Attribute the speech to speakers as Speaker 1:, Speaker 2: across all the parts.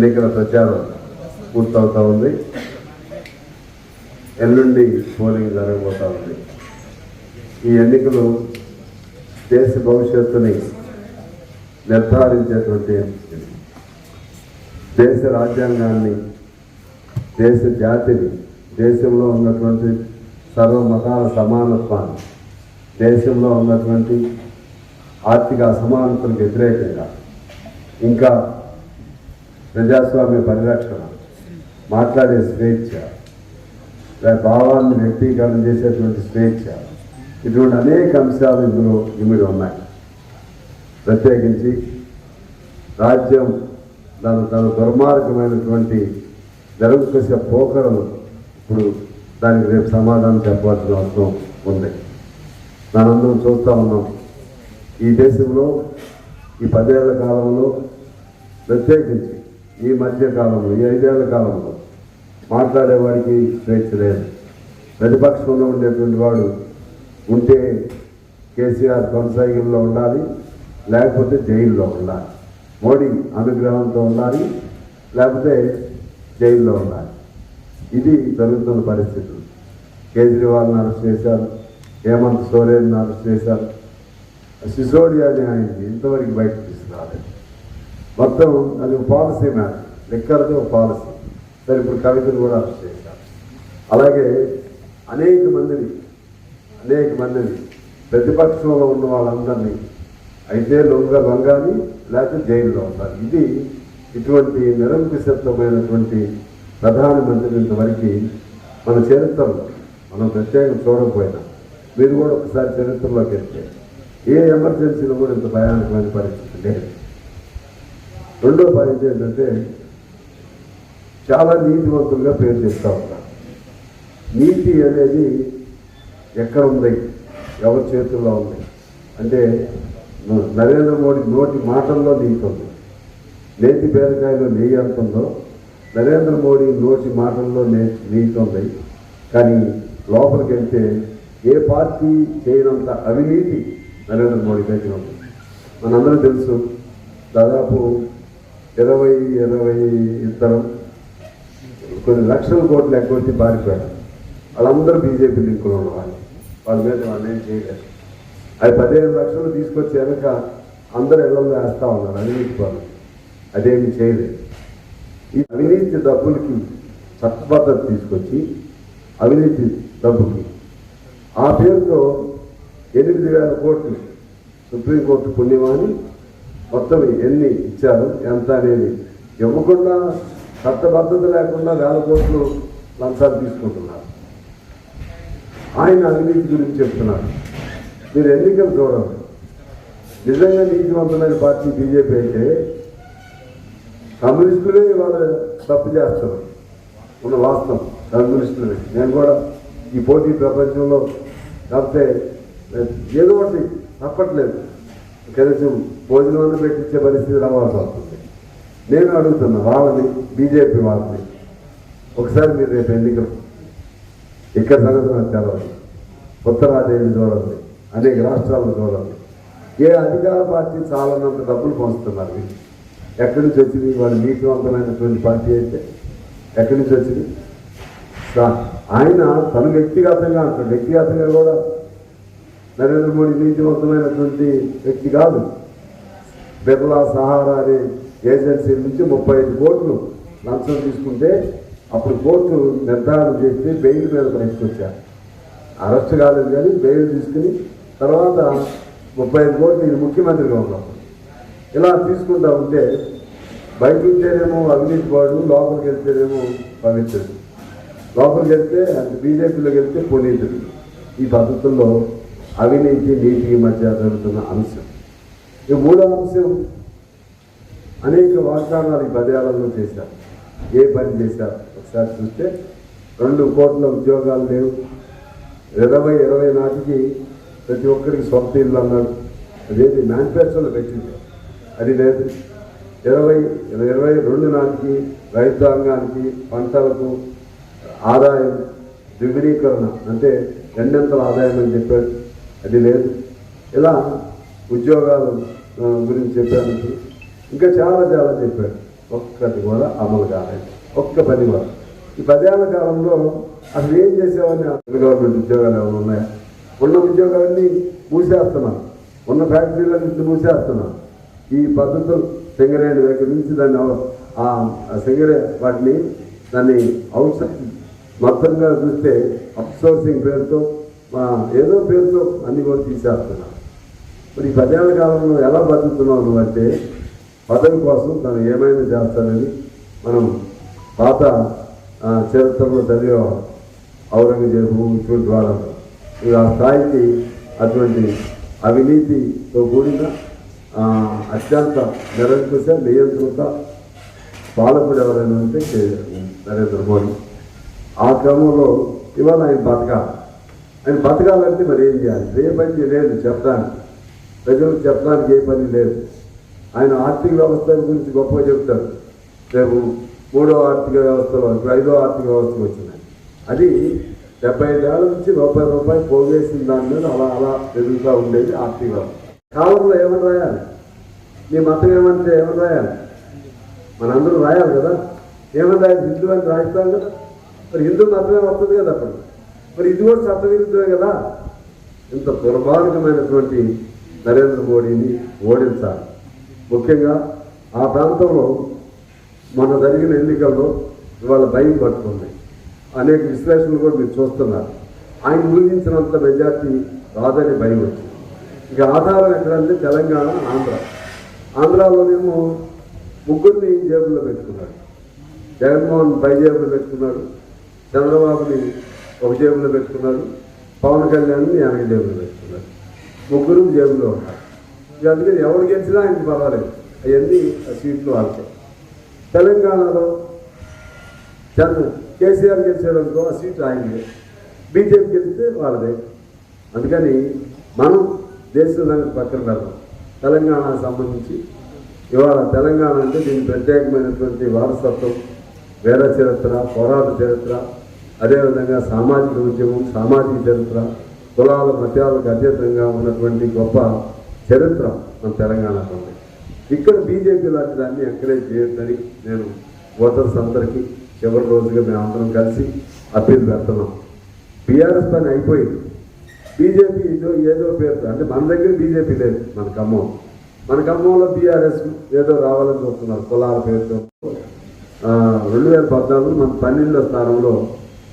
Speaker 1: ఎన్నికల ప్రచారం పూర్తవుతూ ఉంది. ఎల్లుండి పోలింగ్ జరగబోతూ ఉంది. ఈ ఎన్నికలు దేశ భవిష్యత్తుని నిర్ధారించేటువంటి దేశ రాజ్యాంగాన్ని దేశ జాతిని దేశంలో ఉన్నటువంటి సర్వమతాల సమానత్వాన్ని దేశంలో ఉన్నటువంటి ఆర్థిక అసమానతలకు వ్యతిరేకంగా ఇంకా ప్రజాస్వామ్య పరిరక్షణ. మాట్లాడే స్వేచ్ఛ. లేదా భావాన్ని వ్యక్తీకరణ చేసేటువంటి స్వేచ్ఛ. ఇటువంటి అనేక అంశాలు ఇందులో ఇమిడి ఉన్నాయి. ప్రత్యేకించి రాజ్యం దాని తన దుర్మార్గమైనటువంటి నిరంకుశ పోకడలు ఇప్పుడు దానికి రేపు సమాధానం చెప్పాల్సిన అవసరం ఉంది. మనందరం చూస్తూ ఉన్నాం. ఈ దేశంలో ఈ పదేళ్ళ కాలంలో ప్రత్యేకించి ఈ మధ్య కాలంలో ఈ ఐదేళ్ళ కాలంలో మాట్లాడేవాడికి స్వేచ్ఛ లేదు. ప్రతిపక్షంలో ఉండేటువంటి వాడు ఉంటే కేసీఆర్ కొనసాగిల్లో ఉండాలి లేకపోతే జైల్లో ఉండాలి. మోడీ అనుగ్రహంతో ఉండాలి లేకపోతే జైల్లో ఉండాలి. ఇది జరుగుతున్న పరిస్థితులు. కేజ్రీవాల్ని అరెస్ట్ చేశారు హేమంత్ సోరేన్ని అరెస్ట్ చేశారు. సిసోడియా అని ఆయన్ని ఇంతవరకు బయటకు తీసుకురాలేదు. మొత్తం అది ఒక పాలసీ మ్యాటర్. లెక్కలతో ఒక పాలసీ. సరే ఇప్పుడు కవితను కూడా అరెస్ట్ చేశారు. అలాగే అనేక మందిని అనేక మందిని ప్రతిపక్షంలో ఉన్న వాళ్ళందరినీ అయితే లొంగ లొంగాని లేకపోతే జైల్లో ఉంటారు. ఇది ఇటువంటి నిరంకుశత్వమైనటువంటి ప్రధానమంత్రి ఇంతవరకు మన చరిత్రలో మనం ప్రత్యేకం చూడకపోయినా మీరు కూడా ఒకసారి చరిత్రలోకి వెళ్తే ఏ ఎమర్జెన్సీలో కూడా ఇంత భయానకమైన పరిస్థితి లేదు. రెండో పాయింట్ ఏంటంటే చాలా నీతివంతులుగా పేరు చెప్తా ఉంటారు నీతి అనేది ఎక్కడ ఉంది? ఎవరి చేతుల్లో ఉంది? అంటే నరేంద్ర మోడీ నోటి మాటల్లో నీతి ఉంది. నేతి బీరకాయలో నెయ్యి ఎంత ఉందో నరేంద్ర మోడీ నోటి మాటల్లో నే నీతి ఉంది. కానీ లోపలికి వెళ్తే ఏ పార్టీ చేయనంత అవినీతి నరేంద్ర మోడీ దగ్గర ఉంది. మనందరూ తెలుసు దాదాపు ఇరవై ఇరవై ఇద్దరం కొన్ని లక్షల కోట్లు ఎగ్గొట్టి పారిపోయారు వాళ్ళందరూ బీజేపీ లింకులు ఉన్నవాళ్ళు వాళ్ళ. మీద వాళ్ళు ఏం చేయలేదు. అది పదిహేను లక్షలు తీసుకొచ్చి వెనక అందరూ ఇళ్ళలో వేస్తూ ఉన్నారు అవినీతి పనులు. అదేమి చేయలేదు. ఈ అవినీతి డబ్బులకి చట్టబద్ధత తీసుకొచ్చి అవినీతి డబ్బుకి ఆ పేరుతో ఎనిమిది వేల కోట్లు సుప్రీంకోర్టు పుణ్యమాని మొత్తం ఎన్ని ఇచ్చారు ఎంత అనేది ఇవ్వకుండా చట్టబద్ధత లేకుండా వేల కోట్లు లంచాలు తీసుకుంటున్నారు. ఆయన అవినీతి గురించి చెప్తున్నారు. మీరు ఎన్నికలు చూడండి. నిజంగా నీతివంతమైన పార్టీ బీజేపీ అయితే కమ్యూనిస్టులే ఇవాళ తప్పు చేస్తారు. ఉన్న వాస్తవం. కమ్యూనిస్టులే నేను కూడా ఈ పోటీ ప్రపంచంలో కాకపోతే ఏదో ఒకటి తప్పట్లేదు. కనీసం భోజనం పెట్టించే పరిస్థితి రావాల్సి వస్తుంది. నేను అడుగుతున్నా వాళ్ళని బీజేపీ వాళ్ళని ఒకసారి మీరు రేపు ఎన్నికలు. ఇక్కడ సంగతి నాకు తెలవదు చూడండి అనేక రాష్ట్రాలను చూడండి. ఏ అధికార పార్టీ చాలన్నంత డబ్బులు పంచుతున్నారు వీళ్ళు? ఎక్కడి నుంచి వచ్చింది? వాళ్ళు నీతివంతమైనటువంటి పార్టీ అయితే ఎక్కడి నుంచి వచ్చింది? ఆయన తన వ్యక్తిగతంగా అంటాడు వ్యక్తిగతంగా కూడా నరేంద్ర మోడీ నీతివంతమైనటువంటి వ్యక్తి కాదు. బిర్లా సహారా అనే ఏజెన్సీ నుంచి ముప్పై ఐదు కోట్లు లంచం తీసుకుంటే అప్పుడు కోర్టు నిర్ధారణ చేస్తే బెయిల్ మీద బయటకు అరెస్ట్ కాలేదు కానీ బెయిల్ తీసుకుని తర్వాత ముప్పై ఐదు కోట్లు నేను ముఖ్యమంత్రిగా ఉన్నప్పుడు ఇలా తీసుకుంటా ఉంటే బయట ఉంటేనేమో అవినీతి వాడు లోపలికి వెళ్తేనేమో పవిత్రుడు. లోపలికి వెళ్తే అంటే బీజేపీలోకి వెళ్తే పునీతుడు. ఈ పద్ధతుల్లో అవినీతి నీతికి మధ్య జరుగుతున్న అంశం. ఈ మూడో అంశం అనేక వాగ్దానాలు ఈ పదేళ్ళలో చేశారు. ఏ పని చేశారు ఒకసారి చూస్తే రెండు కోట్ల ఉద్యోగాలు లేవు. ఇరవై ఇరవై నాటికి ప్రతి ఒక్కరికి సొంత ఇల్లు అన్నాడు. అదేది మ్యానుఫ్యాక్చర్లో పెట్టింది. అది లేదు. ఇరవై ఇరవై రెండు నాటికి రైతాంగానికి పంటలకు ఆదాయం ద్విగుణీకరణ. అంటే రెండంతల ఆదాయం అని చెప్పాడు. అది లేదు. ఇలా ఉద్యోగాలు గురించి చెప్పాను. ఇంకా చాలా చాలా చెప్పాడు ఒక్కటి కూడా అమలు కాలేదు. ఒక్క పని కూడా. ఈ పదేళ్ళ కాలంలో అసలు ఏం చేసేవాడిని? గవర్నమెంట్ ఉద్యోగాలు ఏమైనా ఉన్నాయా? ఉన్న ఉద్యోగాలన్నీ మూసేస్తున్నారు ఉన్న ఫ్యాక్టరీలన్నీ మూసేస్తున్నాను ఈ పద్ధతులు సింగరేణి దగ్గర నుంచి దాన్ని ఆ సింగరే వాటిని దాన్ని అవుట్ మొత్తంగా చూస్తే అప్సోర్సింగ్ పేరుతో ఏదో పేరుతో అన్ని కూడా తీసేస్తున్నాను మరి ఈ పదేళ్ళ కాలంలో ఎలా బతుకుతున్నావు నువ్వు అంటే పదవి కోసం తను ఏమైనా చేస్తానని మనం పాత చరిత్రలో చదివే ఔరంగజేబు ఇటువంటి వాళ్ళం ఇక ఆ స్థాయికి అటువంటి అవినీతితో కూడిన అత్యంత నిరంకుశ నియంత్రిత పాలకుడు ఎవరైనా ఉంటే నరేంద్ర మోడీ. ఆ క్రమంలో ఇవాళ ఆయన బతకాలి. ఆయన బతకాలంటే మరి ఏం చేయాలి? ఏ పని లేదు చెప్పడానికి. ప్రజలకు చెప్పడానికి ఏ పని లేదు. ఆయన ఆర్థిక వ్యవస్థ గురించి గొప్పగా చెప్తారు. రేపు మూడో ఆర్థిక వ్యవస్థలో ఇప్పుడు ఐదో ఆర్థిక వ్యవస్థకు వచ్చినాయి అది డెబ్బై ఐదేళ్ళ నుంచి రూపాయి రూపాయి పోగేసిన దాని మీద అలా అలా పెరుగుతూ ఉండేది ఆర్థిక వ్యవస్థ. కాలంలో ఏమని రాయాలి? మీ మతం ఏమంటే ఏమని రాయాలి? మనందరూ రాయాలి కదా. ఏమని రాయాలి? హిందూ అని రాయిస్తాం కదా. మరి హిందూ మతమే వస్తుంది కదా అప్పుడు. మరి ఇది కూడా చట్టవిరుద్ధమే కదా. ఇంత దుర్మార్గమైనటువంటి నరేంద్ర మోడీని ఓడించాలి. ముఖ్యంగా ఆ ప్రాంతంలో మొన్న జరిగిన ఎన్నికల్లో ఇవాళ భయం పడుతుంది అనేక విశ్లేషణలు కూడా మీరు చూస్తున్నారు. ఆయన ఊహించినంత మెజార్టీ రాదని భయం వచ్చింది. ఇక ఆధారం ఎక్కడంటే తెలంగాణ ఆంధ్ర. ఆంధ్రాలోనేమో ముగ్గురిని జేబుల్లో పెట్టుకున్నాడు? జగన్మోహన్ పై జేబులో పెట్టుకున్నాడు. చంద్రబాబుని ఒక జేబులో పెట్టుకున్నాడు. పవన్ కళ్యాణ్ని వెనక జేబులో ముగ్గురు జేబులో ఉన్నారు అందుకని ఎవరు గెలిచినా ఆయనకి పర్వాలేదు. అవన్నీ ఆ సీట్లు వాళ్ళకే. తెలంగాణలో చంద్ర కేసీఆర్ గెలిచాడు అనుకో ఆ సీట్ ఆయనదే. బీజేపీ గెలిస్తే వాళ్ళదే. అందుకని మనం దేశంలో పక్కన పెడతాం తెలంగాణకు సంబంధించి ఇవాళ తెలంగాణ అంటే దీని ప్రత్యేకమైనటువంటి వారసత్వం వేద చరిత్ర పోరాట చరిత్ర అదేవిధంగా సామాజిక ఉద్యమం సామాజిక చరిత్ర కులాల మతాలకు అతీతంగా ఉన్నటువంటి గొప్ప చరిత్ర మన తెలంగాణకు ఉంది. ఇక్కడ బీజేపీ లాంటి దాన్ని ఎంకరేజ్ చేయొద్దని నేను ఓటర్స్ అందరికీ చివరి రోజుగా మేమందరం కలిసి అప్పీల్ పెడుతున్నాం. బీఆర్ఎస్ పని అయిపోయింది. బీజేపీ ఏదో ఏదో పేరుతో అంటే మన దగ్గర బీజేపీ లేదు మన ఖమ్మం. మన ఖమ్మంలో బీఆర్ఎస్ ఏదో రావాలని చూస్తున్నారు కులాల పేరుతో. రెండు వేల పద్నాలుగు మన పన్నెండో స్థానంలో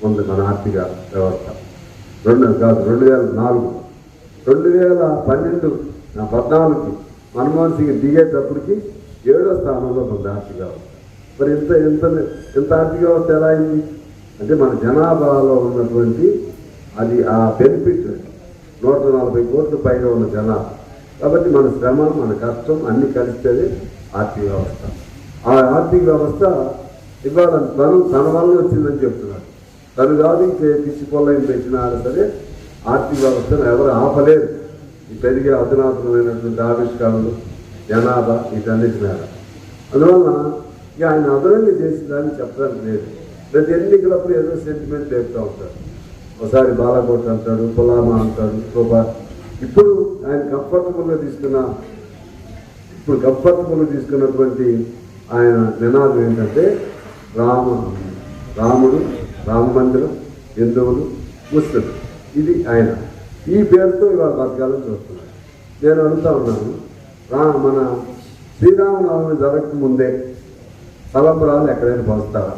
Speaker 1: ఉంది మన ఆర్థిక వ్యవస్థ. రెండు కాదు రెండు వేల నాలుగు. రెండు వేల పన్నెండు నా పద్నాలుగుకి మన్మోహన్ సింగ్ దిగేటప్పటికి ఏడో స్థానంలో మన ఆర్థిక వ్యవస్థ. మరి ఇంత ఇంత ఇంత ఆర్థిక వ్యవస్థ ఎలా అయింది? అంటే మన జనాభాలో ఉన్నటువంటి అది ఆ బెనిఫిట్ నూట నలభై కోట్ల పైన ఉన్న జనాభా కాబట్టి మన శ్రమ మన కష్టం అన్నీ కలిస్తేనే ఆర్థిక వ్యవస్థ. ఆ ఆర్థిక వ్యవస్థ ఇవాళ తను తన వల్ల వచ్చిందని చెప్తుంది తను కాదు ఇంకే పిచ్చి పొల్లని పెట్టినా సరే ఆర్థిక వ్యవస్థను ఎవరు ఆపలేరు ఈ పెరిగే అధునాతనమైనటువంటి ఆవిష్కరణలు జనాభా వీటన్నిటి మీద. అందువలన ఇక ఆయన అదనంగా చేసిందని చెప్పడానికి లేదు. ప్రతి ఎన్నికలప్పుడు ఏదో సెంటిమెంట్ లేపుతూ ఉంటాడు ఒకసారి బాలకోట అంటాడు పులామా అంటాడు ఇంకోబా ఇప్పుడు ఆయన కంఫర్టబుల్గా తీసుకున్న ఇప్పుడు కంఫర్టబుల్గా తీసుకున్నటువంటి ఆయన నినాదం ఏంటంటే రామ రాముడు రామ మందిరం హిందువులు ముస్లిం ఇది ఆయన. ఈ పేరుతో ఇవాళ బతకాలని చూస్తున్నారు. నేను అడుగుతా ఉన్నాను రా మన శ్రీరామనవమి జరగక ముందే తలంబరాలు ఎక్కడైనా పోస్తారా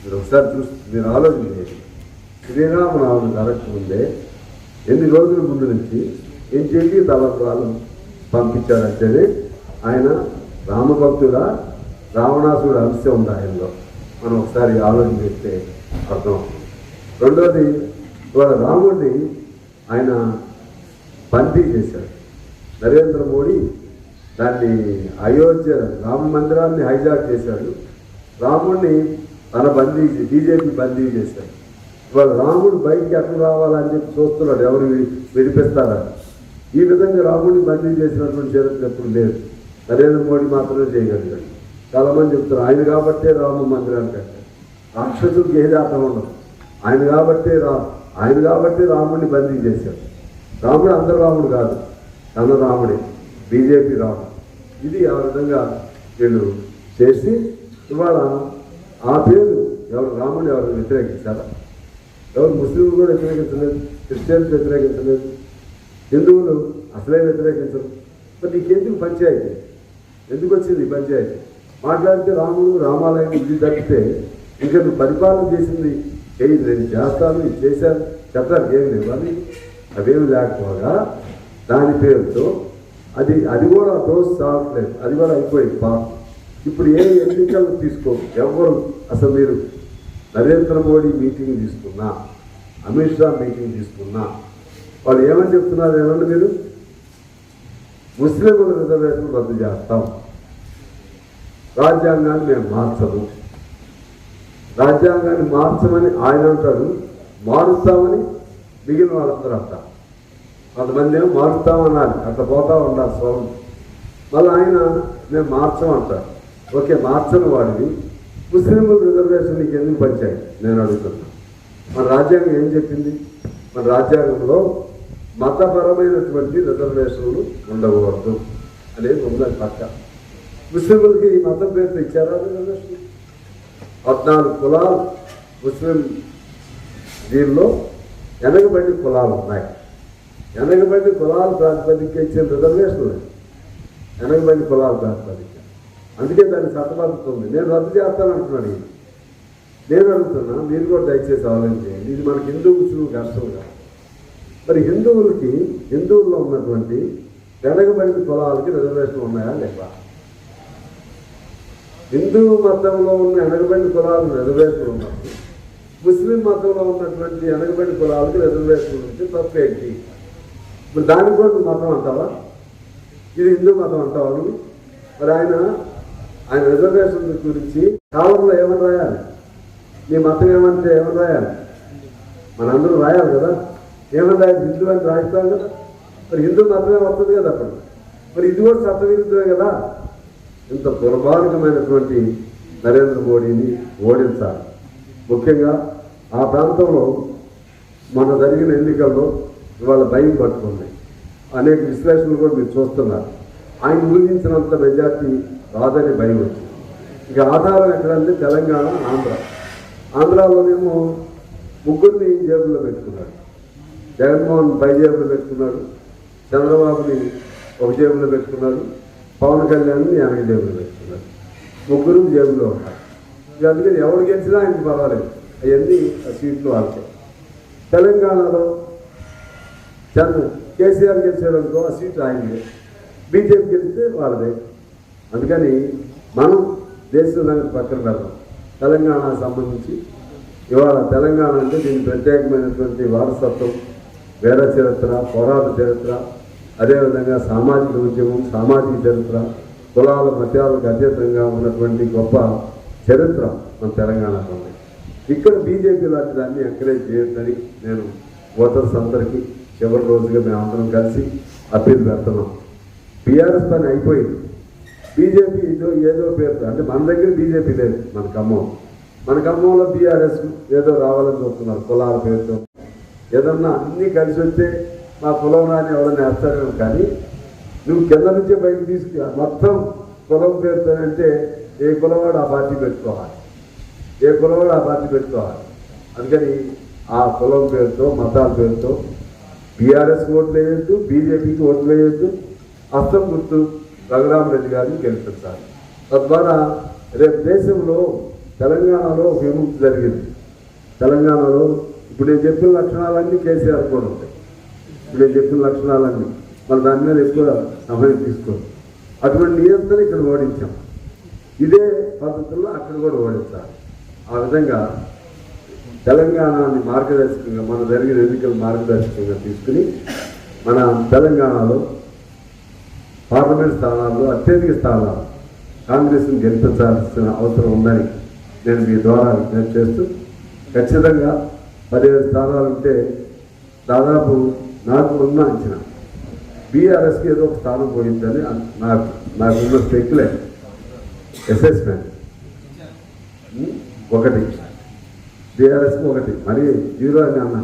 Speaker 1: మీరు ఒకసారి చూసి మీరు ఆలోచన చేయండి. శ్రీరామనవమి జరగకముందే ఎన్ని రోజుల ముందు నుంచి ఇంటికి తలంబరాలు పంపించారంటేనే ఆయన రామభక్తుడా రావణాసుడు అంశం ఉంది ఆయనలో మనం ఒకసారి ఆలోచన చేస్తే అర్థం రెండోది ఇవాళ రాముడిని ఆయన బందీ చేశాడు నరేంద్ర మోడీ దాన్ని అయోధ్య రామ మందిరాన్ని హైజాక్ చేశాడు. రాముడిని తన బందీ బీజేపీ బందీ చేశాడు. ఇవాళ రాముడు బయటికి ఎక్కడ రావాలని చెప్పి చూస్తున్నాడు. ఎవరు వినిపిస్తారా? ఈ విధంగా రాముడిని బందీ చేసినటువంటి చరిత్ర ఎప్పుడు లేదు. నరేంద్ర మోడీ మాత్రమే చేయగలిగాడు. చాలామంది చెప్తారు ఆయన కాబట్టే రామ మందిరాన్ని కట్టారు రాక్షసుడికి ఏది అర్థం ఉండదు. ఆయన కాబట్టే రా ఆయన కాబట్టే రాముడిని బందీ చేశాడు రాముడు అందరు రాముడు కాదు తన రాముడే బీజేపీ రాముడు. ఇది ఆ విధంగా వీళ్ళు చేసి ఇవాళ ఆ పేరు ఎవరు రాముడు ఎవరు వ్యతిరేకించారా? ఎవరు ముస్లింలు కూడా వ్యతిరేకించలేదు క్రిస్టియన్స్ వ్యతిరేకించలేదు హిందువులు అసలే వ్యతిరేకించరు. మరి నీకెందుకు పంచాయతీ? ఎందుకు వచ్చింది ఈ పంచాయతీ? మాట్లాడితే రాముడు రామాలయం ఇది తప్పితే ఇంకా నువ్వు పరిపాలన చేసింది? చేయి నేను చేస్తాను ఇది చేశాను. చెప్పడానికి ఏమి లేవని అవేమి లేకపోగా దాని పేరుతో అది అది కూడా రోజు సాగట్లేదు. అది కూడా అయిపోయింది పాపం. ఇప్పుడు ఏ ఎన్నికలు తీసుకో? ఎవరు అసలు మీరు నరేంద్ర మోడీ మీటింగ్ తీసుకున్నా అమిత్ షా మీటింగ్ తీసుకున్నా వాళ్ళు ఏమని చెప్తున్నారు ఏమన్నా మీరు? ముస్లింల రిజర్వేషన్ రద్దు చేస్తాం. రాజ్యాంగాన్ని మేము మార్చము. రాజ్యాంగాన్ని మార్చమని ఆయన అంటాడు మారుస్తామని మిగిలిన వాళ్ళందరూ అంటారు. కొంతమంది ఏమో మారుస్తామన్నారు అట్లా పోతా ఉండాలి స్వరం మళ్ళీ ఆయన మేము మార్చమంటారు ఓకే మార్చని వాడిని ముస్లింలు రిజర్వేషన్ నీకు ఎందుకు పంచాయి? నేను అడుగుతున్నా. మన రాజ్యాంగం ఏం చెప్పింది? మన రాజ్యాంగంలో మతపరమైనటువంటి రిజర్వేషన్లు ఉండకూడదు అనేది ఉన్నది పక్క. ముస్లింలకి ఈ మతం పేరు ఇచ్చారా రిజర్వేషన్ పద్నాలుగు కులాలు ముస్లిం దీనిలో వెనకబడి కులాలు ఉన్నాయి. వెనకబడి కులాల ప్రాతిపదిక ఇచ్చిన రిజర్వేషన్లు వెనకబడి కులాలు ప్రాతిపదిక. అందుకే దాన్ని చట్టబద్ధత ఉంది నేను రద్దు చేస్తాను అంటున్నాను ఈయన. నేను అడుగుతున్నా మీరు కూడా దయచేసి ఆలోచించండి ఇది మనకి హిందూ ముస్లిం కష్టం కాదు. మరి హిందువులకి హిందువుల్లో ఉన్నటువంటి వెనకబడిన కులాలకి రిజర్వేషన్ ఉన్నాయా లేవా? హిందూ మతంలో ఉన్న వెనకబడిన కులాలు రిజర్వేషన్ ఉన్నాయి. ముస్లిం మతంలో ఉన్నటువంటి వెనకబడిన కులాలకు రిజర్వేషన్ ఉంటే తప్పేంటి ఇప్పుడు దానికి కూడా మతం అంటావా? ఇది హిందూ మతం అంటావా మరి ఆయన ఆయన రిజర్వేషన్ గురించి కాలంలో ఏమని రాయాలి? నీ మతం ఏమంటే ఏమని రాయాలి? మనందరూ రాయాలి కదా. ఏమని రాయాలి? హిందూ అని రాయిస్తాం కదా. మరి హిందూ మతమే వస్తుంది కదా అప్పుడు. మరి ఇది కూడా చట్టవిరుద్ధమే కదా. ఇంత దుర్మార్గమైనటువంటి నరేంద్ర మోడీని ఓడించాలి. ముఖ్యంగా ఆ ప్రాంతంలో మొన్న జరిగిన ఎన్నికల్లో ఇవాళ భయం పట్టుకుంది. అనేక విశ్లేషణలు కూడా మీరు చూస్తున్నారు. ఆయన ఊహించినంత మెజార్టీ రాదని భయం వచ్చింది. ఇక ఆధారం ఎక్కడంటే తెలంగాణ ఆంధ్ర. ఆంధ్రాలోనేమో ముగ్గురిని జేబుల్లో పెట్టుకున్నాడు. జగన్మోహన్ పై జేబులో పెట్టుకున్నాడు. చంద్రబాబుని ఒక జేబులో పెట్టుకున్నాడు. పవన్ కళ్యాణ్ వెనక జేబులో పెట్టుకున్నారు ముగ్గురు జేబులో ఉన్నారు అందుకని ఎవరు గెలిచినా ఆయనకి పర్వాలేదు. అవన్నీ ఆ సీట్లు వాళ్ళకే. తెలంగాణలో చంద్ర కేసీఆర్ గెలిచాడు ఆ సీట్లు ఆయనదే. బీజేపీ గెలిస్తే వాళ్ళదే. అందుకని మనం దేశంలో సంగతి పక్కన పెడదాం. తెలంగాణ సంబంధించి ఇవాళ తెలంగాణ అంటే దీని ప్రత్యేకమైనటువంటి వారసత్వం వేద చరిత్ర పోరాట చరిత్ర అదేవిధంగా సామాజిక ఉద్యమం సామాజిక చరిత్ర కులాల మత్యాలకు అతీతంగా ఉన్నటువంటి గొప్ప చరిత్ర మన తెలంగాణకు ఉంది. ఇక్కడ బీజేపీ లాంటి దాన్ని ఎంకరేజ్ చేయొద్దని నేను ఓటర్స్ అందరికీ చివరి రోజుగా మేము అందరం కలిసి అప్పీల్ పెడుతున్నాం. బీఆర్ఎస్ పని అయిపోయింది. బీజేపీ ఏదో ఏదో పేరుతో అంటే మన దగ్గర బీజేపీ లేదు మన ఖమ్మం. మన ఖమ్మంలో బీఆర్ఎస్ ఏదో రావాలని చూస్తున్నారు కులాల పేరుతో. ఏదన్నా అన్నీ కలిసి వస్తే మా కులం రాని ఎవరైనా వేస్తారేమో కానీ నువ్వు కింద నుంచే బయటకు తీసుకు మొత్తం కులం పేరుతో అంటే ఏ కులవాడు ఆ పార్టీ పెట్టుకోవాలి? ఏ కులవాడు ఆ పార్టీ పెట్టుకోవాలి? అందుకని ఆ కులం పేరుతో మతాల పేరుతో బీఆర్ఎస్ ఓట్లు వేయొద్దు బీజేపీకి ఓట్లు వేయొద్దు. అస్తం గుర్తు రఘురామరెడ్డి గారిని గెలిపించాలి. తద్వారా రేపు దేశంలో తెలంగాణలో విముక్తి జరిగింది. తెలంగాణలో ఇప్పుడు నేను చెప్పిన లక్షణాలన్నీ కేసీఆర్ కూడా ఉంటాయి నేను చెప్పిన లక్షణాలన్నీ మరి దాని మీద ఎక్కువ సమయం తీసుకో అటువంటి నియంత్రణ ఇక్కడ ఓడించాం ఇదే పద్ధతుల్లో అక్కడ కూడా ఓడించాలి ఆ విధంగా తెలంగాణని మార్గదర్శకంగా మన జరిగిన ఎన్నికలు మార్గదర్శకంగా తీసుకుని మన తెలంగాణలో పార్లమెంట్ స్థానాల్లో అత్యధిక స్థానాలు కాంగ్రెస్ని గెలిపించాల్సిన అవసరం ఉందని నేను మీ ద్వారా విజ్ఞప్తి చేస్తూ ఖచ్చితంగా పదిహేను స్థానాలు ఉంటే దాదాపు నాకు ఉన్న అంచనా. బీఆర్ఎస్కి ఏదో ఒక స్థానం పోయిందని నాకు నాకున్న స్పెక్యులేట్ అసెస్మెంట్ ఒకటి. బీఆర్ఎస్కి ఒకటి. మరి జీరో అని అన్న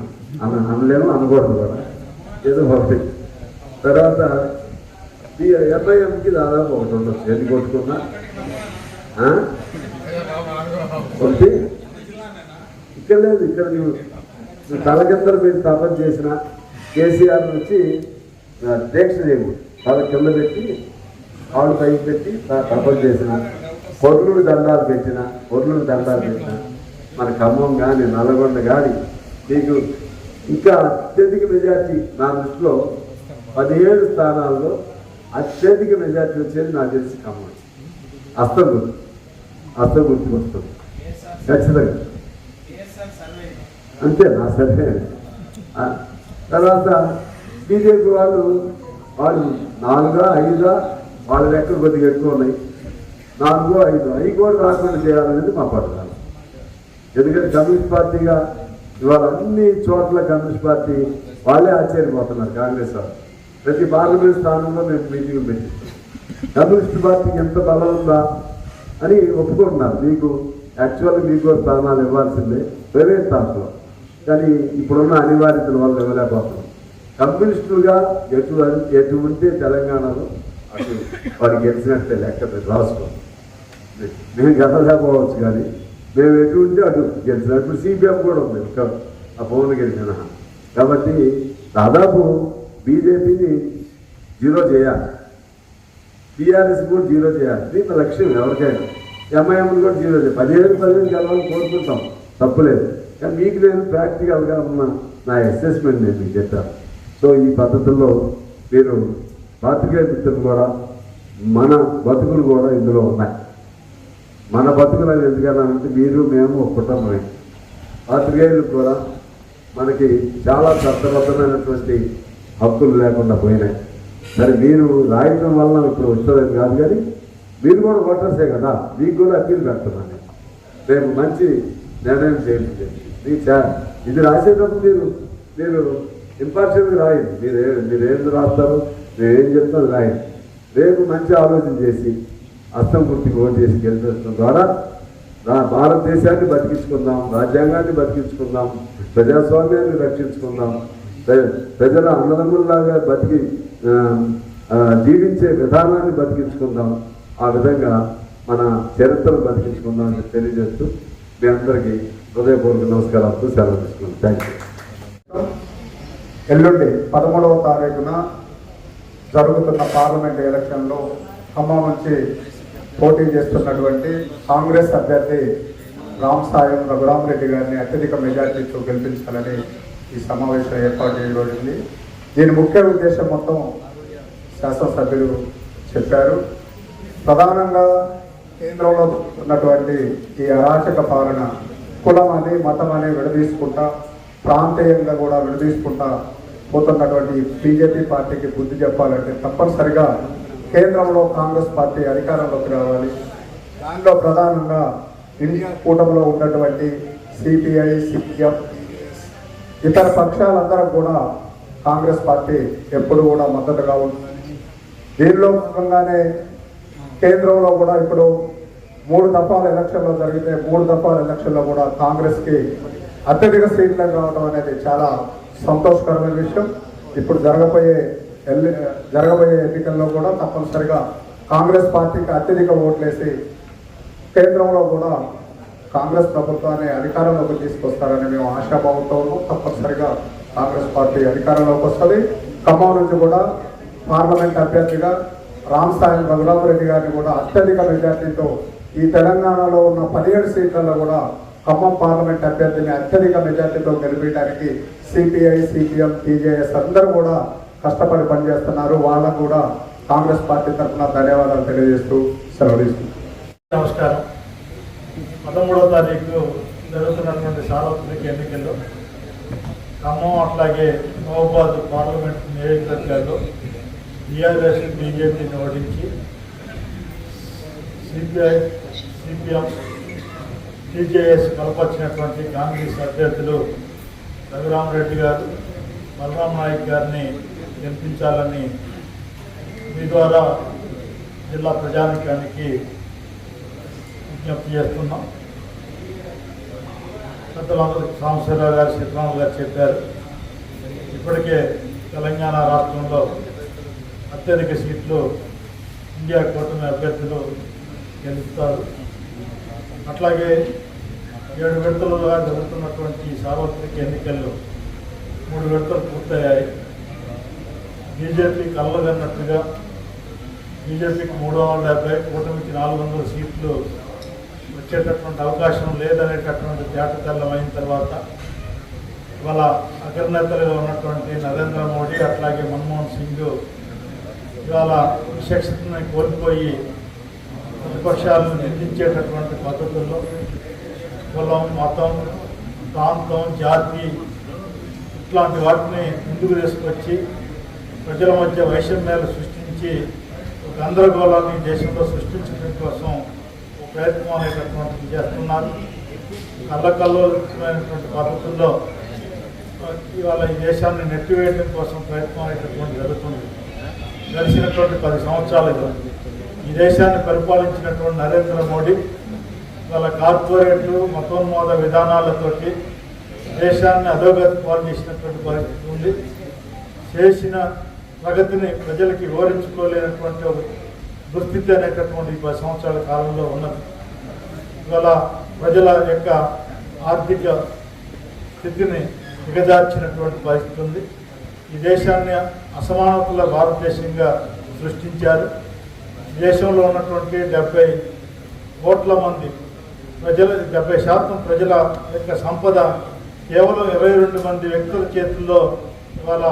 Speaker 1: అన్న అనలేము అనకూడదు కూడా ఏదో ఒకటి. తర్వాత ఎఫ్ఐఎంకి దాదాపు ఒకటి ఉండొచ్చు. ఎన్ని కొట్టుకున్నా? ఒకటి. ఇక్కడ లేదు. ఇక్కడ నువ్వు తలకిందరు మీరు తపన చేసినా కేసీఆర్ నుంచి దీక్ష చేయము వాళ్ళ కింద పెట్టి కాళ్ళు పైకి పెట్టి తపలు చేసిన పొర్లుడు దండాలు పెట్టిన పొర్లుడు దండాలు పెట్టిన మన ఖమ్మం కానీ నల్గొండ కానీ నీకు ఇంకా అత్యధిక మెజార్టీ నా దృష్టిలో పదిహేడు స్థానాల్లో అత్యధిక మెజార్టీ వచ్చేది నాకు తెలిసి ఖమ్మం. అస్తం గుర్తు అస్తం గుర్తుకు వస్తుంది ఖచ్చితంగా. అంతే నా సరే తర్వాత బీజేపీ వాళ్ళు వాళ్ళు నాలుగా ఐదా వాళ్ళ లెక్కలు కొద్దిగా ఎక్కువ ఉన్నాయి. నాలుగో ఐదు. అవి కూడా రాకుండా చేయాలనేది మా పథకాలు ఎందుకంటే కమ్యూనిస్ట్ పార్టీగా ఇవాళ అన్ని చోట్ల కమ్యూనిస్ట్ పార్టీ వాళ్ళే ఆశ్చర్యపోతున్నారు కాంగ్రెస్ వాళ్ళు. ప్రతి పార్లమెంట్ స్థానంలో మేము మీటింగ్ పెట్టిస్తాం కమ్యూనిస్ట్ పార్టీకి ఎంత బలం ఉందా అని ఒప్పుకుంటున్నారు. మీకు యాక్చువల్గా మీకు స్థానాలు ఇవ్వాల్సిందే ప్రైవేట్ స్థానంలో. కానీ ఇప్పుడున్న అనివార్యతల వల్ల ఇవ్వలేకపోతున్నాం. కమ్యూనిస్టులుగా ఎటు ఎటు ఉంటే తెలంగాణలో అటు వాడు గెలిచినట్టే లెక్క రాసుకో మేము గెలలేకపోవచ్చు కానీ మేము ఎటు ఉంటే అటు గెలిచిన ఇప్పుడు సిపిఎం కూడా ఉంది. ఆ పవన్ గెలిచిన కాబట్టి దాదాపు బీజేపీని జీరో చేయాలి. టీఆర్ఎస్ కూడా జీరో చేయాలి. దీని లక్ష్యం ఎవరికైనా. ఎంఐఎం కూడా జీరో చేయాలి. పదిహేను పదిహేను గెలవాలని కోరుకుంటాం. తప్పులేదు కానీ మీకు నేను ప్రాక్టికల్గా ఉన్న నా అసెస్మెంట్ నేను మీకు చెప్పాను. సో ఈ పద్ధతుల్లో మీరు పాత్రికేయ మిత్రులు కూడా మన బతుకులు కూడా ఇందులో ఉన్నాయి. మన బతుకులు అని ఎందుకన్నానంటే మీరు మేము ఒక కుటుంబమే పాత్రికేయులు కూడా మనకి చాలా చట్టబద్ధమైనటువంటి హక్కులు లేకుండా పోయినాయి. సరే మీరు రాయటం వల్ల ఇప్పుడు వస్తుందని కాదు కానీ మీరు కూడా ఓటర్సే కదా మీకు కూడా అప్పీల్ పెడుతున్నాను నేను. రేపు మంచి నిర్ణయం చేయండి. మీకు ఇది రాసేటప్పుడు మీరు మీరు ఇంపార్షియల్గా రాయండి. మీరు మీరు ఏం రాస్తారు? మీరు ఏం చెప్తారు రాయండి. రేపు మంచి ఆలోచన చేసి అస్తం గుర్తికి ఓటు చేసి గెలిపించడం ద్వారా భారతదేశాన్ని బతికించుకుందాం రాజ్యాంగాన్ని బతికించుకుందాం ప్రజాస్వామ్యాన్ని రక్షించుకుందాం ప్రజల అన్నదమ్ముల్లాగా బతికి జీవించే విధానాన్ని బతికించుకుందాం. ఆ విధంగా మన చరిత్రను బతికించుకుందాం అని తెలియజేస్తూ మీ అందరికీ హృదయపూర్వక నమస్కారాలతో సెలవు తీసుకున్నాను థ్యాంక్ యూ
Speaker 2: ఎల్లుండి పదమూడవ తారీఖున జరుగుతున్న పార్లమెంట్ ఎలక్షన్లో ఖమ్మం నుంచి పోటీ చేస్తున్నటువంటి కాంగ్రెస్ అభ్యర్థి రామ్ సాయం రఘురామరెడ్డి గారిని అత్యధిక మెజార్టీతో గెలిపించాలని ఈ సమావేశం ఏర్పాటు చేయబడింది దీని ముఖ్య ఉద్దేశం మొత్తం శాసనసభ్యులు చెప్పారు. ప్రధానంగా కేంద్రంలో ఉన్నటువంటి ఈ అరాచక పాలన కులం అని మతం అని విడదీసుకుంటా ప్రాంతీయంగా కూడా విడదీసుకుంటా పోతున్నటువంటి బీజేపీ పార్టీకి బుద్ధి చెప్పాలంటే తప్పనిసరిగా కేంద్రంలో కాంగ్రెస్ పార్టీ అధికారంలోకి రావాలి. దానిలో ప్రధానంగా ఇండియా కూటమిలో ఉన్నటువంటి సిపిఐ సిపిఎం ఇతర పక్షాలందరూ కూడా కాంగ్రెస్ పార్టీ ఎప్పుడు కూడా మద్దతుగా ఉంటుంది దీనిలో భాగంగానే కేంద్రంలో కూడా ఇప్పుడు మూడు దఫాల ఎలక్షన్లో జరిగితే మూడు దఫాల ఎలక్షన్లో కూడా కాంగ్రెస్కి అత్యధిక సీట్లు రావడం అనేది చాలా సంతోషకరమైన విషయం. ఇప్పుడు జరగబోయే ఎల్లి జరగబోయే ఎన్నికల్లో కూడా తప్పనిసరిగా కాంగ్రెస్ పార్టీకి అత్యధిక ఓట్లేసి కేంద్రంలో కూడా కాంగ్రెస్ ప్రభుత్వాన్ని అధికారంలోకి తీసుకొస్తారని మేము ఆశాభావంతో తప్పనిసరిగా కాంగ్రెస్ పార్టీ అధికారంలోకి వస్తుంది. ఖమ్మం నుంచి కూడా పార్లమెంట్ అభ్యర్థిగా రామ్ సాయి రఘురామరెడ్డి గారిని కూడా అత్యధిక మెజార్టీతో ఈ తెలంగాణలో ఉన్న పదిహేడు సీట్లలో కూడా ఖమ్మం పార్లమెంట్ అభ్యర్థిని అత్యధిక మెజార్టీతో గెలిపించడానికి సిపిఐ సిపిఎం టీజేఎస్ అందరూ కూడా కష్టపడి పనిచేస్తున్నారు. వాళ్ళకు కూడా కాంగ్రెస్ పార్టీ తరఫున ధన్యవాదాలు తెలియజేస్తూ సెలవు తీసుకుంటున్నాను
Speaker 3: నమస్కారం. పదమూడవ తారీఖు జరుగుతున్నటువంటి సార్వత్రిక ఎన్నికల్లో ఖమ్మం అట్లాగే నోబాద్ పార్లమెంట్ నియోజకవర్గాల్లో టీఆర్ఎస్ బీజేపీని ఓడించి సిపిఐ సిపిఎం టీజేఎస్ బలపరిచినటువంటి కాంగ్రెస్ అభ్యర్థులు రఘురామరెడ్డి గారు బలరాం నాయక్ గారిని గెలిపించాలని మీ ద్వారా జిల్లా ప్రజానికానికి విజ్ఞప్తి చేస్తున్నాం. పెద్దలందరూ సాంబశివరావు గారు సీతారామ గారు చెప్పారు. ఇప్పటికే తెలంగాణ రాష్ట్రంలో అత్యధిక సీట్లు ఇండియా కూటమి అభ్యర్థులు గెలుస్తారు. అట్లాగే ఏడు విడతలుగా జరుగుతున్నటువంటి సార్వత్రిక ఎన్నికల్లో మూడు విడతలు పూర్తయ్యాయి. బీజేపీ కళ్ళగన్నట్టుగా బీజేపీకి మూడు వందల డెబ్బై కూటమికి నాలుగు వందల సీట్లు వచ్చేటటువంటి అవకాశం లేదనేటటువంటి తేటతెల్లం అయిన తర్వాత ఇవాళ అగ్రనేతలుగా ఉన్నటువంటి నరేంద్ర మోడీ అట్లాగే మన్మోహన్ సింగ్ ఇవాళ విశక్షతని కోల్పోయి విపక్షాలను నిర్మించేటటువంటి పద్ధతుల్లో కులం మతం ప్రాంతం జాతి ఇట్లాంటి వాటిని ముందుకు తీసుకొచ్చి ప్రజల మధ్య వైషమ్యాలు సృష్టించి ఒక గందరగోళాన్ని దేశంలో సృష్టించడం కోసం ఒక ప్రయత్నం అనేటటువంటిది చేస్తున్నారు. కళ్ళకల్లోమైనటువంటి పద్ధతుల్లో ఇవాళ ఈ దేశాన్ని నెట్టివేయడం కోసం ప్రయత్నం అనేటటువంటి జరుగుతుంది. గడిచినటువంటి పది సంవత్సరాలుగా ఈ దేశాన్ని పరిపాలించినటువంటి నరేంద్ర మోడీ వాళ్ళ కార్పొరేట్లు మతోన్మోద విధానాలతోటి దేశాన్ని అధోగతి పాలు చేసినటువంటి పరిస్థితి ఉంది. చేసిన ప్రగతిని ప్రజలకి వివరించుకోలేనటువంటి ఒక దుస్థితి అనేటటువంటి పది సంవత్సరాల కాలంలో ఉన్నది. ఇవాళ ప్రజల యొక్క ఆర్థిక స్థితిని దిగజార్చినటువంటి పరిస్థితి ఉంది. ఈ దేశాన్ని అసమానతల భారతదేశంగా సృష్టించారు. దేశంలో ఉన్నటువంటి డెబ్బై కోట్ల మంది ప్రజల డెబ్బై శాతం ప్రజల యొక్క సంపద కేవలం ఇరవై రెండు మంది వ్యక్తుల చేతుల్లో ఇవాళ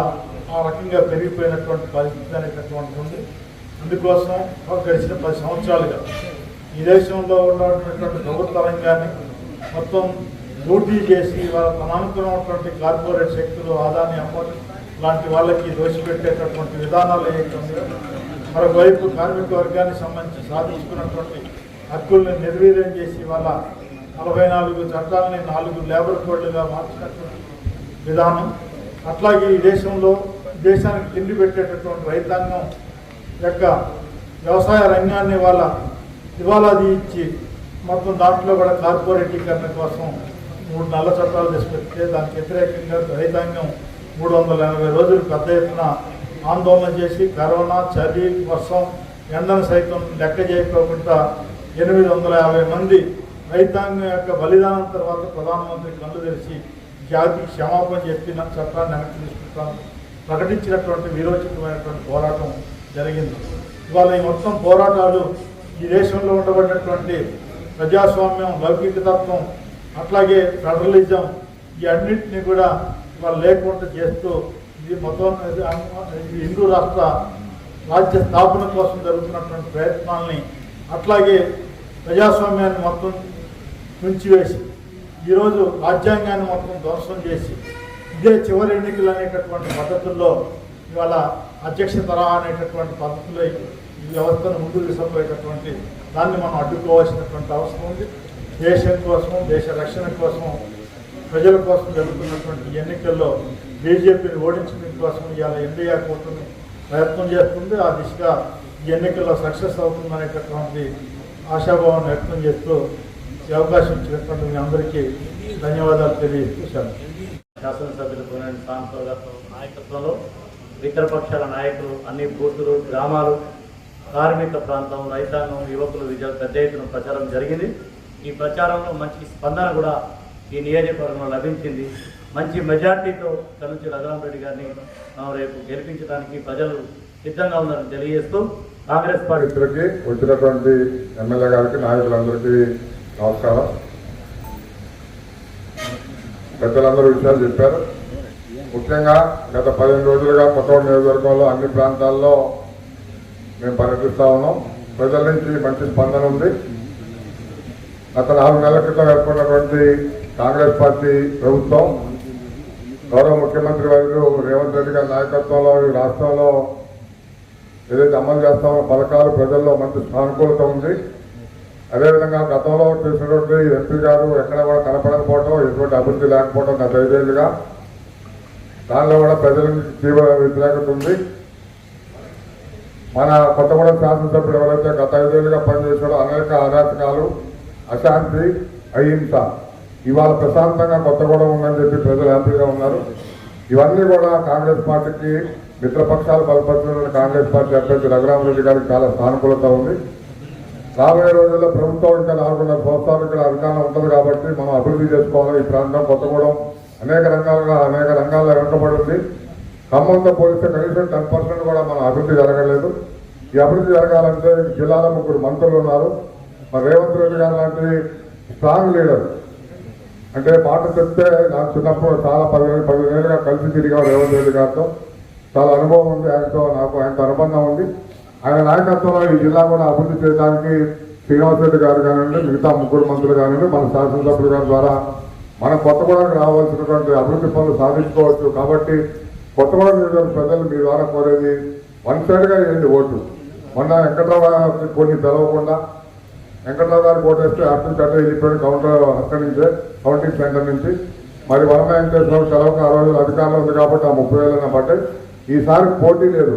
Speaker 3: ఆ రకంగా పెరిగిపోయినటువంటి పరిస్థితి అనేటటువంటి ఉంది. అందుకోసం గడిచిన పది సంవత్సరాలుగా ఈ దేశంలో ఉన్నటువంటి ప్రభుత్వ రంగాన్ని మొత్తం లూటీ చేసి వాళ్ళ తమనుకున్నటువంటి కార్పొరేట్ శక్తులు ఆదాని అమౌంట్ లాంటి వాళ్ళకి దోషిపెట్టేటటువంటి విధానాలు ఏవైతే ఉన్నాయో మరొకవైపు కార్మిక వర్గానికి సంబంధించి సాధించుకున్నటువంటి హక్కుల్ని నిర్వీర్యం చేసి వాళ్ళ నలభై నాలుగు చట్టాలని నాలుగు లేబర్ కోడ్లుగా మార్చినటువంటి విధానం. అట్లాగే ఈ దేశంలో దేశానికి తిండి పెట్టేటటువంటి రైతాంగం యొక్క వ్యవసాయ రంగాన్ని వాళ్ళ దివాలాది ఇచ్చి మొత్తం దాంట్లో కూడా కార్పొరేటీకరణ కోసం మూడు నల్ల చట్టాలు తీసుకొస్తే దానికి వ్యతిరేకంగా రైతాంగం మూడు వందల ఎనభై రోజులు పెద్ద ఎత్తున ఆందోళన చేసి కరోనా చలి వర్షం ఎండను సైతం లెక్క చేయకోకుండా ఎనిమిది వందల యాభై మంది రైతాంగం యొక్క బలిదానం తర్వాత ప్రధానమంత్రి కళ్ళు తెరిచి జాతికి క్షమాపణ చెప్పిన చట్టాన్ని వెనక్కి తీసుకుంటాను ప్రకటించినటువంటి వీరోచితమైనటువంటి పోరాటం జరిగింది. ఇవాళ ఈ మొత్తం పోరాటాలు ఈ దేశంలో ఉండబడినటువంటి ప్రజాస్వామ్యం లౌకికతత్వం అట్లాగే ఫెడరలిజం ఈ అన్నింటినీ కూడా వాళ్ళు లేకుండా చేస్తూ ఇది మొత్తం ఇది హిందూ రాష్ట్ర రాజ్య స్థాపన కోసం జరుగుతున్నటువంటి ప్రయత్నాల్ని అట్లాగే ప్రజాస్వామ్యాన్ని మొత్తం తుంచివేసి ఈరోజు రాజ్యాంగాన్ని మొత్తం ధ్వంసం చేసి ఇదే చివరి ఎన్నికలు అనేటటువంటి పద్ధతుల్లో ఇవాళ అధ్యక్ష తరహా అనేటటువంటి పద్ధతిలో ఈ వ్యవస్థను ముందుకు తీసుకుపోయేటటువంటి దాన్ని మనం అడ్డుకోవాల్సినటువంటి అవసరం ఉంది. దేశం కోసం దేశ రక్షణ కోసం ప్రజల కోసం జరుగుతున్నటువంటి ఎన్నికల్లో బీజేపీని ఓడించడం కోసం ఇవాళ ఇండియా కూటమి ప్రయత్నం చేస్తుంది ఆ దిశగా ఈ ఎన్నికల్లో సక్సెస్ అవుతుందనేటటువంటి ఆశాభావం వ్యక్తం చేస్తూ ఈ అవకాశం ఇచ్చినటువంటి మీ అందరికీ ధన్యవాదాలు తెలియజేస్తాను సెలవు.
Speaker 4: శాసనసభ్యులు కొనని నాయకత్వంలో ఇతర పక్షాల నాయకులు అన్ని బూతులు గ్రామాలు కార్మిక ప్రాంతం రైతాంగం యువకులు విద్యార్థులు పెద్ద ఎత్తున ప్రచారం జరిగింది ఈ ప్రచారంలో మంచి స్పందన కూడా ఈ నియోజకవర్గంలో లభించింది. మంచి మెజార్టీతో ఇక్కడ రఘురామరెడ్డి గారిని రేపు గెలిపించడానికి ప్రజలు సిద్ధంగా ఉన్నారని తెలియజేస్తూ కాంగ్రెస్ పార్టీ
Speaker 5: ఇక్కడికి వచ్చినటువంటి ఎమ్మెల్యే గారికి నాయకులందరికీ నమస్కారం. పెద్దలందరూ విషయాలు చెప్పారు. ముఖ్యంగా గత పదిహేను రోజులుగా కొత్తగూడ నియోజకవర్గంలో అన్ని ప్రాంతాల్లో మేము పర్యటిస్తూ ఉన్నాం. ప్రజల నుంచి మంచి స్పందన ఉంది. గత నాలుగు నెలల క్రితం ఏర్పడినటువంటి కాంగ్రెస్ పార్టీ ప్రభుత్వం గౌరవ ముఖ్యమంత్రి వారు రేవంత్ రెడ్డి గారి నాయకత్వంలో ఈ రాష్ట్రంలో ఏదైతే అమలు చేస్తామో పథకాలు ప్రజల్లో మంచి సానుకూలత ఉంది. అదేవిధంగా గతంలో చూసినటువంటి ఎంపీ గారు ఎక్కడ కూడా కనపడకపోవడం ఎటువంటి అభివృద్ధి లేకపోవడం గత ఐదేళ్ళుగా. దానిలో కూడా ప్రజల నుంచి తీవ్ర వ్యతిరేకత ఉంది. మన కొత్తగూడెం శాసనసభ్యులు ఎవరైతే గత ఐదేళ్ళుగా పనిచేసాడో అనేక అరాచకాలు అశాంతి అహింస ఇవాళ ప్రశాంతంగా కొత్తగూడెం ఉందని చెప్పి ప్రజలు హ్యాపీగా ఉన్నారు. ఇవన్నీ కూడా కాంగ్రెస్ పార్టీకి మిత్రపక్షాలు బలపరిచిన కాంగ్రెస్ పార్టీ అభ్యర్థి రఘురామరెడ్డి గారికి చాలా సానుకూలత ఉంది. రాబోయే రోజుల్లో ప్రభుత్వం ఇంకా నాలుగున్నర సంవత్సరాలు ఇక్కడ అధికారం ఉంటుంది కాబట్టి మనం అభివృద్ధి చేసుకోవాలి. ఈ ప్రాంతం కొత్తగూడెం అనేక రంగాలుగా అనేక రంగాల్లో వెనుకబడి ఉంది ఖమ్మంతో పోలిస్తే కనీసం టెన్ పర్సెంట్ కూడా మన అభివృద్ధి జరగలేదు. ఈ అభివృద్ధి జరగాలంటే జిల్లాలో ముగ్గురు మంత్రులు ఉన్నారు. మరి రేవంత్ రెడ్డి గారు లాంటి స్ట్రాంగ్ లీడర్ అంటే మాట చెప్తే నాకు చిన్నప్పుడు చాలా పదివేలు పదివేలుగా కలిసి తిరిగా రేవంత్ రెడ్డి గారితో. చాలా అనుభవం ఉంది ఆయనతో నాకు ఆయనతో అనుబంధం ఉంది. ఆయన నాయకత్వంలో ఈ జిల్లా కూడా అభివృద్ధి చేయడానికి శ్రీనివాస్ రెడ్డి గారు కానివ్వండి మిగతా ముగ్గురు మంత్రులు కానివ్వండి మన శాసనసభ్యులు గారి ద్వారా మన కొత్తగూడెంకి రావాల్సినటువంటి అభివృద్ధి పనులు సాధించుకోవచ్చు. కాబట్టి కొత్తగూడెం ప్రజలు మీ ద్వారా కోరేది వన్ సైడ్గా వేయండి ఓటు మొన్న వెంకట్రావు కొన్ని తెలవకుండా వెంకట్రావు గారు కోటేస్తే అర్థం చట్ట వెళ్ళిపోయిన కౌంటర్ అక్కడి నుంచే కౌంటింగ్ సెంటర్ నుంచి. మరి వరమ వెంకటేశ్వర సెలవుకు ఆ రోజు అధికారంలో ఉంది కాబట్టి ఆ ముప్పై వేలన్న పట్టే ఈసారి పోటీ లేదు.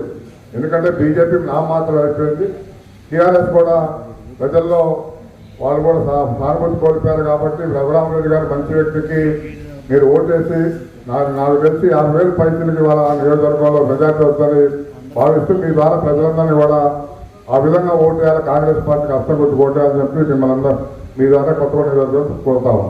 Speaker 5: ఎందుకంటే బీజేపీ నామమాత్రం అయిపోయింది. టీఆర్ఎస్ కూడా ప్రజల్లో వాళ్ళు కూడా సానుభూతి కోల్పోయారు కాబట్టి రఘురామరెడ్డి గారు మంచి వ్యక్తికి మీరు ఓటేసి నాకు నాలుగు వేసి యాభై వేలు పైసలకి వాళ్ళ నియోజకవర్గంలో మెజార్టీ వస్తుందని భావిస్తూ మీ ద్వారా ప్రజలందరినీ కూడా ఆ విధంగా ఓటు వేయాలి కాంగ్రెస్ పార్టీకి అస్తం కొట్టి ఓటేయాలని చెప్పి మిమ్మల్ని అందరూ మీ ద్వారా కొత్త నియోజకవర్గం కోరుతాము